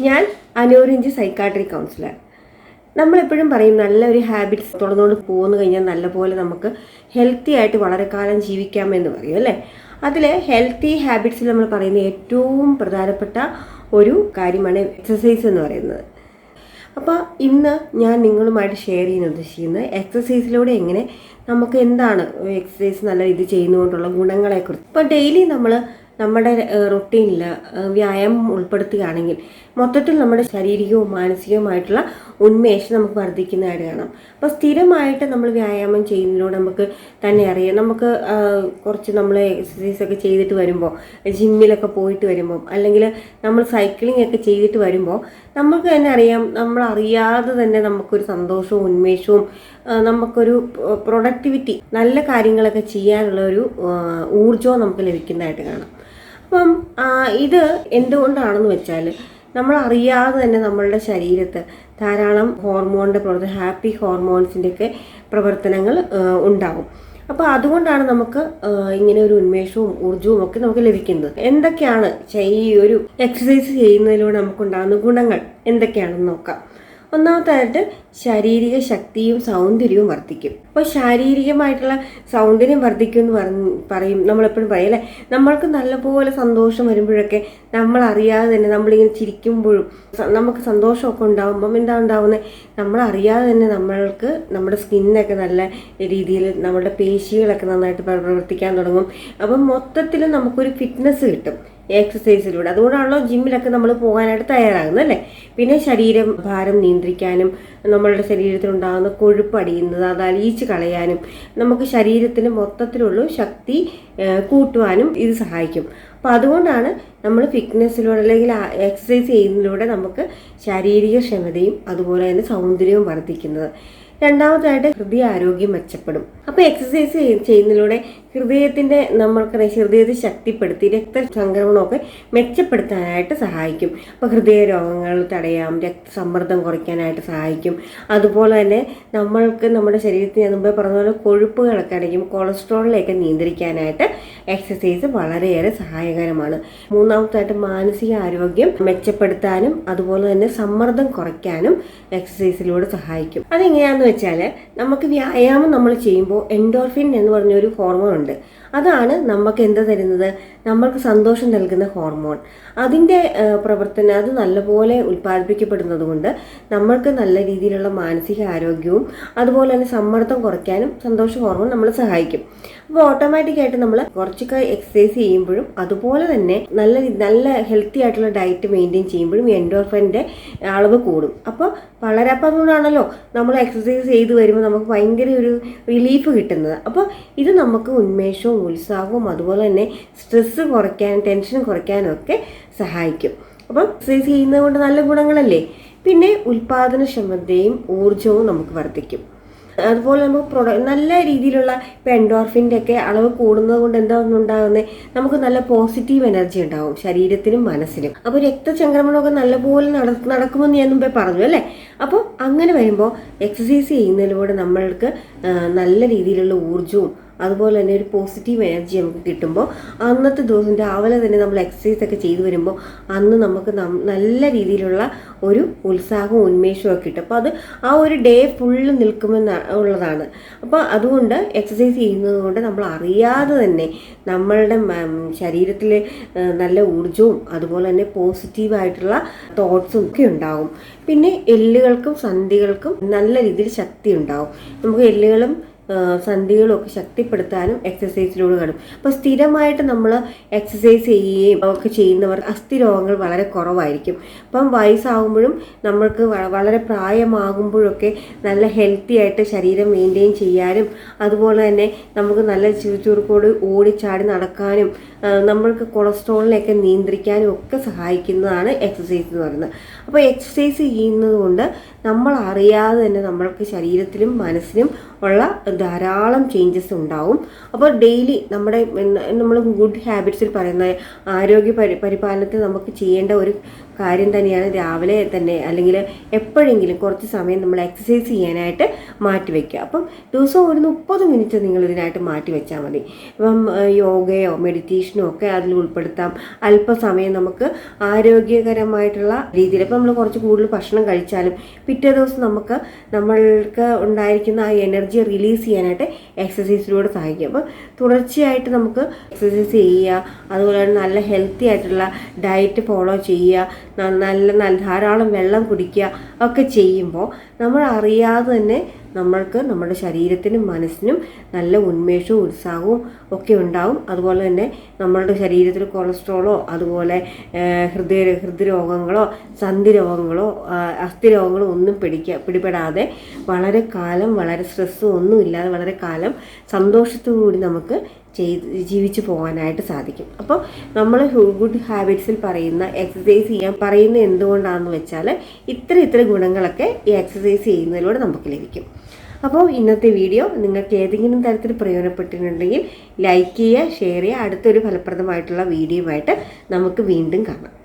ഞാൻ അനൂരിഞ്ച് psychiatry councillor നമ്മളെപ്പോഴും പറയും നല്ലൊരു ഹാബിറ്റ്സ് തുടർന്നുകൊണ്ട് പോകുന്നു കഴിഞ്ഞാൽ നല്ലപോലെ നമുക്ക് ഹെൽത്തി ആയിട്ട് വളരെ കാലം ജീവിക്കാമെന്ന് പറയും അല്ലേ? അതിൽ ഹെൽത്തി ഹാബിറ്റ്സിൽ നമ്മൾ പറയുന്ന ഏറ്റവും പ്രധാനപ്പെട്ട ഒരു കാര്യമാണ് എക്സസൈസ് എന്ന് പറയുന്നത്. അപ്പോൾ ഇന്ന് ഞാൻ നിങ്ങളുമായിട്ട് ഷെയർ ചെയ്യുന്ന ഉദ്ദേശിക്കുന്നത് എക്സസൈസിലൂടെ എങ്ങനെ നമുക്ക് എന്താണ് എക്സസൈസ് നല്ല രീതിയിൽ ചെയ്യുന്നതുകൊണ്ടുള്ള ഗുണങ്ങളെക്കുറിച്ച്. ഇപ്പോൾ ഡെയിലി നമ്മൾ നമ്മുടെ റൊട്ടീനിൽ വ്യായാമം ഉൾപ്പെടുത്തുകയാണെങ്കിൽ മൊത്തത്തിൽ നമ്മുടെ ശാരീരികവും മാനസികവുമായിട്ടുള്ള ഉന്മേഷം നമുക്ക് വർദ്ധിക്കുന്നതായിട്ട് കാണാം. അപ്പോൾ സ്ഥിരമായിട്ട് നമ്മൾ വ്യായാമം ചെയ്യുന്നതിലൂടെ നമുക്ക് തന്നെ അറിയാം. നമുക്ക് കുറച്ച് നമ്മൾ എക്സസൈസ് ഒക്കെ ചെയ്തിട്ട് വരുമ്പോൾ ജിമ്മിലൊക്കെ പോയിട്ട് വരുമ്പോൾ അല്ലെങ്കിൽ നമ്മൾ സൈക്ലിംഗ് ഒക്കെ ചെയ്തിട്ട് വരുമ്പോൾ നമുക്ക് തന്നെ അറിയാം. നമ്മൾ അറിയാതെ തന്നെ നമുക്കൊരു സന്തോഷവും ഉന്മേഷവും നമുക്കൊരു പ്രൊഡക്ടിവിറ്റി നല്ല കാര്യങ്ങളൊക്കെ ചെയ്യാനുള്ള ഒരു ഊർജവും നമുക്ക് ലഭിക്കുന്നതായിട്ട് കാണാം. അപ്പം ഇത് എന്തുകൊണ്ടാണെന്ന് വെച്ചാൽ നമ്മൾ അറിയാതെ തന്നെ നമ്മളുടെ ശരീരത്ത് ധാരാളം ഹോർമോണിന്റെ പ്രവർത്തനം ഹാപ്പി ഹോർമോൺസിന്റെയൊക്കെ പ്രവർത്തനങ്ങൾ ഉണ്ടാകും അപ്പോൾ അതുകൊണ്ടാണ് നമുക്ക് ഇങ്ങനെ ഒരു ഉന്മേഷവും ഊർജവും ഒക്കെ നമുക്ക് ലഭിക്കുന്നത്. എന്തൊക്കെയാണ് ഈ ഒരു എക്സസൈസ് ചെയ്യുന്നതിലൂടെ നമുക്കുണ്ടാകുന്ന ഗുണങ്ങൾ? എന്തൊക്കെയാണെന്ന് നോക്കാം. ഒന്നാമതായിട്ട് ശാരീരിക ശക്തിയും സൗന്ദര്യവും വർദ്ധിക്കും. അപ്പോൾ ശാരീരികമായിട്ടുള്ള സൗന്ദര്യം വർദ്ധിക്കും എന്ന് പറഞ്ഞ് പറയും. നമ്മളെപ്പോഴും പറയും അല്ലേ? നമ്മൾക്ക് നല്ലപോലെ സന്തോഷം വരുമ്പോഴൊക്കെ നമ്മൾ അറിയാതെ തന്നെ നമ്മളിങ്ങനെ ചിരിക്കുമ്പോഴും നമുക്ക് സന്തോഷമൊക്കെ ഉണ്ടാകുമ്പം എന്താ ഉണ്ടാവുന്നത് നമ്മൾ അറിയാതെ തന്നെ നമ്മൾക്ക് നമ്മുടെ സ്കിന്നൊക്കെ നല്ല രീതിയിൽ നമ്മുടെ പേശികളൊക്കെ നന്നായിട്ട് പ്രവർത്തിക്കാൻ തുടങ്ങും. അപ്പം മൊത്തത്തിൽ നമുക്കൊരു ഫിറ്റ്നസ് കിട്ടും. എക്സസൈസിലൂടെ അതുകൊണ്ടാണല്ലോ ജിമ്മിലൊക്കെ നമ്മൾ പോകാനായിട്ട് തയ്യാറാകുന്നത് അല്ലേ? പിന്നെ ശരീരം ഭാരം നിയന്ത്രിക്കാനും നമ്മളുടെ ശരീരത്തിലുണ്ടാകുന്ന കൊഴുപ്പ് അടിയുന്നത് അത് അലിയിച്ച് കളയാനും നമുക്ക് ശരീരത്തിന് മൊത്തത്തിലുള്ള ശക്തി കൂട്ടുവാനും ഇത് സഹായിക്കും. അപ്പോൾ അതുകൊണ്ടാണ് നമ്മൾ ഫിറ്റ്നസ്സിലൂടെ അല്ലെങ്കിൽ എക്സസൈസ് ചെയ്യുന്നതിലൂടെ നമുക്ക് ശാരീരിക ക്ഷമതയും അതുപോലെ തന്നെ സൗന്ദര്യവും വർദ്ധിക്കുന്നത്. രണ്ടാമതായിട്ട് ഹൃദയ ആരോഗ്യം മെച്ചപ്പെടും. അപ്പോൾ എക്സസൈസ് ചെയ്- ചെയ്യുന്നതിലൂടെ ഹൃദയത്തിന്റെ നമ്മൾക്കറിയാം ഹൃദയത്തെ ശക്തിപ്പെടുത്തി രക്തസംക്രമണമൊക്കെ മെച്ചപ്പെടുത്താനായിട്ട് സഹായിക്കും. അപ്പോൾ ഹൃദയ രോഗങ്ങൾ തടയാം രക്തസമ്മർദ്ദം കുറയ്ക്കാനായിട്ട് സഹായിക്കും. അതുപോലെ തന്നെ നമ്മൾക്ക് നമ്മുടെ ശരീരത്തിന് ഞാൻ മുമ്പേ പറഞ്ഞ പോലെ കൊഴുപ്പുകളൊക്കെ അടയ്ക്കും കൊളസ്ട്രോളിലേക്ക് നിയന്ത്രിക്കാനായിട്ട് എക്സസൈസ് വളരെയേറെ സഹായകരമാണ്. മൂന്നാമതായിട്ട് മാനസിക ആരോഗ്യം മെച്ചപ്പെടുത്താനും അതുപോലെ തന്നെ സമ്മർദ്ദം കുറയ്ക്കാനും എക്സസൈസിലൂടെ സഹായിക്കും. അതെങ്ങനെയാണെന്ന് വെച്ചാൽ നമുക്ക് വ്യായാമം നമ്മൾ ചെയ്യുമ്പോൾ എൻഡോർഫിൻ എന്ന് പറഞ്ഞൊരു ഹോർമോൺ ഉണ്ട്. അതാണ് നമുക്ക് എന്ത് തരുന്നത്? നമ്മൾക്ക് സന്തോഷം നൽകുന്ന ഹോർമോൺ അതിന്റെ പ്രവർത്തനം അത് നല്ലപോലെ ഉൽപ്പാദിപ്പിക്കപ്പെടുന്നത് കൊണ്ട് നമ്മൾക്ക് നല്ല രീതിയിലുള്ള മാനസിക ആരോഗ്യവും അതുപോലെ തന്നെ സമ്മർദ്ദം കുറയ്ക്കാനും സന്തോഷ ഹോർമോൺ നമ്മളെ സഹായിക്കും. അപ്പോൾ ഓട്ടോമാറ്റിക്കായിട്ട് നമ്മൾ കുറച്ചൊക്കെ എക്സസൈസ് ചെയ്യുമ്പോഴും അതുപോലെ തന്നെ നല്ല നല്ല ഹെൽത്തി ആയിട്ടുള്ള ഡയറ്റ് മെയിന്റെയിൻ ചെയ്യുമ്പോഴും എൻഡോർഫിന്റെ അളവ് കൂടും. അപ്പോൾ വളരെ അപ്പം അതുകൊണ്ടാണല്ലോ നമ്മൾ എക്സസൈസ് ചെയ്ത് വരുമ്പോൾ നമുക്ക് ഭയങ്കര ഒരു റിലീഫ് കിട്ടുന്നത്. അപ്പോൾ ഇത് നമുക്ക് ഉന്മേഷവും ഉത്സാഹവും അതുപോലെ തന്നെ സ്ട്രെസ്സ് കുറയ്ക്കാനും ടെൻഷൻ കുറയ്ക്കാനും ഒക്കെ സഹായിക്കും. അപ്പം എക്സസൈസ് ചെയ്യുന്നത് കൊണ്ട് നല്ല ഗുണങ്ങളല്ലേ? പിന്നെ ഉൽപാദനക്ഷമതയും ഊർജവും നമുക്ക് വർദ്ധിക്കും. അതുപോലെ നമുക്ക് പ്രൊഡ നല്ല രീതിയിലുള്ള ഇപ്പോൾ എൻഡോർഫിന്റെ ഒക്കെ അളവ് കൂടുന്നത് കൊണ്ട് എന്താണ് ഉണ്ടാകുന്നത് നമുക്ക് നല്ല പോസിറ്റീവ് എനർജി ഉണ്ടാവും ശരീരത്തിനും മനസ്സിനും. അപ്പോൾ രക്തചംക്രമണമൊക്കെ നല്ലപോലെ നട നടക്കുമെന്ന് ഞാൻ മുമ്പേ പറഞ്ഞു അല്ലേ? അപ്പോൾ അങ്ങനെ വരുമ്പോൾ എക്സസൈസ് ചെയ്യുന്നതിലൂടെ നമ്മൾക്ക് നല്ല രീതിയിലുള്ള ഊർജവും അതുപോലെ തന്നെ ഒരു പോസിറ്റീവ് എനർജി നമുക്ക് കിട്ടുമ്പോൾ അന്നത്തെ ദിവസം രാവിലെ തന്നെ നമ്മൾ എക്സസൈസ് ഒക്കെ ചെയ്തു വരുമ്പോൾ അന്ന് നമുക്ക് നല്ല രീതിയിലുള്ള ഒരു ഉത്സാഹവും ഉന്മേഷവും ഒക്കെ കിട്ടും. അപ്പോൾ അത് ആ ഒരു ഡേ ഫുള്ള് നിൽക്കുമെന്ന് ഉള്ളതാണ്. അപ്പോൾ അതുകൊണ്ട് എക്സസൈസ് ചെയ്യുന്നത് കൊണ്ട് നമ്മൾ അറിയാതെ തന്നെ നമ്മളുടെ ശരീരത്തിൽ നല്ല ഊർജവും അതുപോലെ തന്നെ പോസിറ്റീവായിട്ടുള്ള തോട്ട്സും ഒക്കെ ഉണ്ടാകും പിന്നെ എല്ലുകൾക്കും സന്ധികൾക്കും നല്ല രീതിയിൽ ശക്തി ഉണ്ടാകും നമുക്ക് എല്ലുകളും ആ, സന്ധികളും ഒക്കെ ശക്തിപ്പെടുത്താനും എക്സസൈസിലൂടെ കാണും അപ്പോൾ സ്ഥിരമായിട്ട് നമ്മൾ എക്സസൈസ് ചെയ്യുകയും ഒക്കെ ചെയ്യുന്നവർ അസ്ഥി രോഗങ്ങൾ വളരെ കുറവായിരിക്കും. അപ്പം വയസ്സാകുമ്പോഴും നമ്മൾക്ക് വളരെ പ്രായമാകുമ്പോഴൊക്കെ നല്ല ഹെൽത്തി ആയിട്ട് ശരീരം മെയിന്റെയിൻ ചെയ്യാനും അതുപോലെ തന്നെ നമുക്ക് നല്ല ചുറുചുറുക്കോട് ഓടിച്ചാടി നടക്കാനും നമ്മൾക്ക് കൊളസ്ട്രോളിനെയൊക്കെ നിയന്ത്രിക്കാനും ഒക്കെ സഹായിക്കുന്നതാണ് എക്സസൈസ് എന്ന് പറയുന്നത്. അപ്പോൾ എക്സസൈസ് ചെയ്യുന്നത് കൊണ്ട് നമ്മൾ അറിയാതെ തന്നെ നമ്മൾക്ക് ശരീരത്തിലും മനസ്സിനും ഉള്ള ധാരാളം ചേഞ്ചസ് ഉണ്ടാവും. അപ്പോൾ ഡെയിലി നമ്മുടെ നമ്മൾ ഗുഡ് ഹാബിറ്റ്സിൽ പറയുന്ന ആരോഗ്യ പരി പരിപാലനത്തിൽ നമുക്ക് ചെയ്യേണ്ട ഒരു കാര്യം തന്നെയാണ് രാവിലെ തന്നെ അല്ലെങ്കിൽ എപ്പോഴെങ്കിലും കുറച്ച് സമയം നമ്മൾ എക്സസൈസ് ചെയ്യാനായിട്ട് മാറ്റി വയ്ക്കുക അപ്പം ദിവസവും ഒരു മുപ്പത് മിനിറ്റ് നിങ്ങൾ ഇതിനായിട്ട് മാറ്റി വെച്ചാൽ മതി. ഇപ്പം യോഗയോ മെഡിറ്റേഷനോ ഒക്കെ അതിൽ ഉൾപ്പെടുത്താം. അല്പസമയം നമുക്ക് ആരോഗ്യകരമായിട്ടുള്ള രീതിയിൽ ഇപ്പം നമ്മൾ കുറച്ച് കൂടുതൽ ഭക്ഷണം കഴിച്ചാലും പിറ്റേ ദിവസം നമുക്ക് നമ്മൾക്ക് ഉണ്ടായിരിക്കുന്ന ആ എനർജി റിലീസ് ചെയ്യാനായിട്ട് എക്സസൈസിലൂടെ സഹായിക്കും. അപ്പോൾ തുടർച്ചയായിട്ട് നമുക്ക് എക്സസൈസ് ചെയ്യുക അതുപോലെ തന്നെ നല്ല ഹെൽത്തി ആയിട്ടുള്ള ഡയറ്റ് ഫോളോ ചെയ്യുക നല്ല നല്ല ധാരാളം വെള്ളം കുടിക്കുക ഒക്കെ ചെയ്യുമ്പോൾ നമ്മൾ അറിയാതെ തന്നെ നമ്മൾക്ക് നമ്മുടെ ശരീരത്തിനും മനസ്സിനും നല്ല ഉന്മേഷവും ഉത്സാഹവും ഒക്കെ ഉണ്ടാവും. അതുപോലെ തന്നെ നമ്മളുടെ ശരീരത്തിൽ കൊളസ്ട്രോളോ അതുപോലെ ഹൃദയ ഹൃദ്രോഗങ്ങളോ സന്ധി രോഗങ്ങളോ അസ്ഥി രോഗങ്ങളോ ഒന്നും പിടിക്ക പിടിപെടാതെ വളരെ കാലം വളരെ സ്ട്രെസ്സും ഒന്നും ഇല്ലാതെ വളരെ കാലം സന്തോഷത്തോടു കൂടി നമുക്ക് ചെയ്ത് ജീവിച്ചു പോകാനായിട്ട് സാധിക്കും. അപ്പോൾ നമ്മൾ ഗുഡ് ഹാബിറ്റ്സിൽ പറയുന്ന എക്സസൈസ് ചെയ്യാൻ പറയുന്നത് എന്തുകൊണ്ടാണെന്ന് വെച്ചാൽ ഇത്ര ഇത്ര ഗുണങ്ങളൊക്കെ ഈ എക്സസൈസ് ചെയ്യുന്നതിലൂടെ നമുക്ക് ലഭിക്കും. അപ്പോൾ ഇന്നത്തെ വീഡിയോ നിങ്ങൾക്ക് ഏതെങ്കിലും തരത്തിൽ പ്രയോജനപ്പെട്ടിട്ടുണ്ടെങ്കിൽ ലൈക്ക് ചെയ്യുക ഷെയർ ചെയ്യുക. അടുത്തൊരു ഫലപ്രദമായിട്ടുള്ള വീഡിയോയുമായിട്ട് നമുക്ക് വീണ്ടും കാണാം.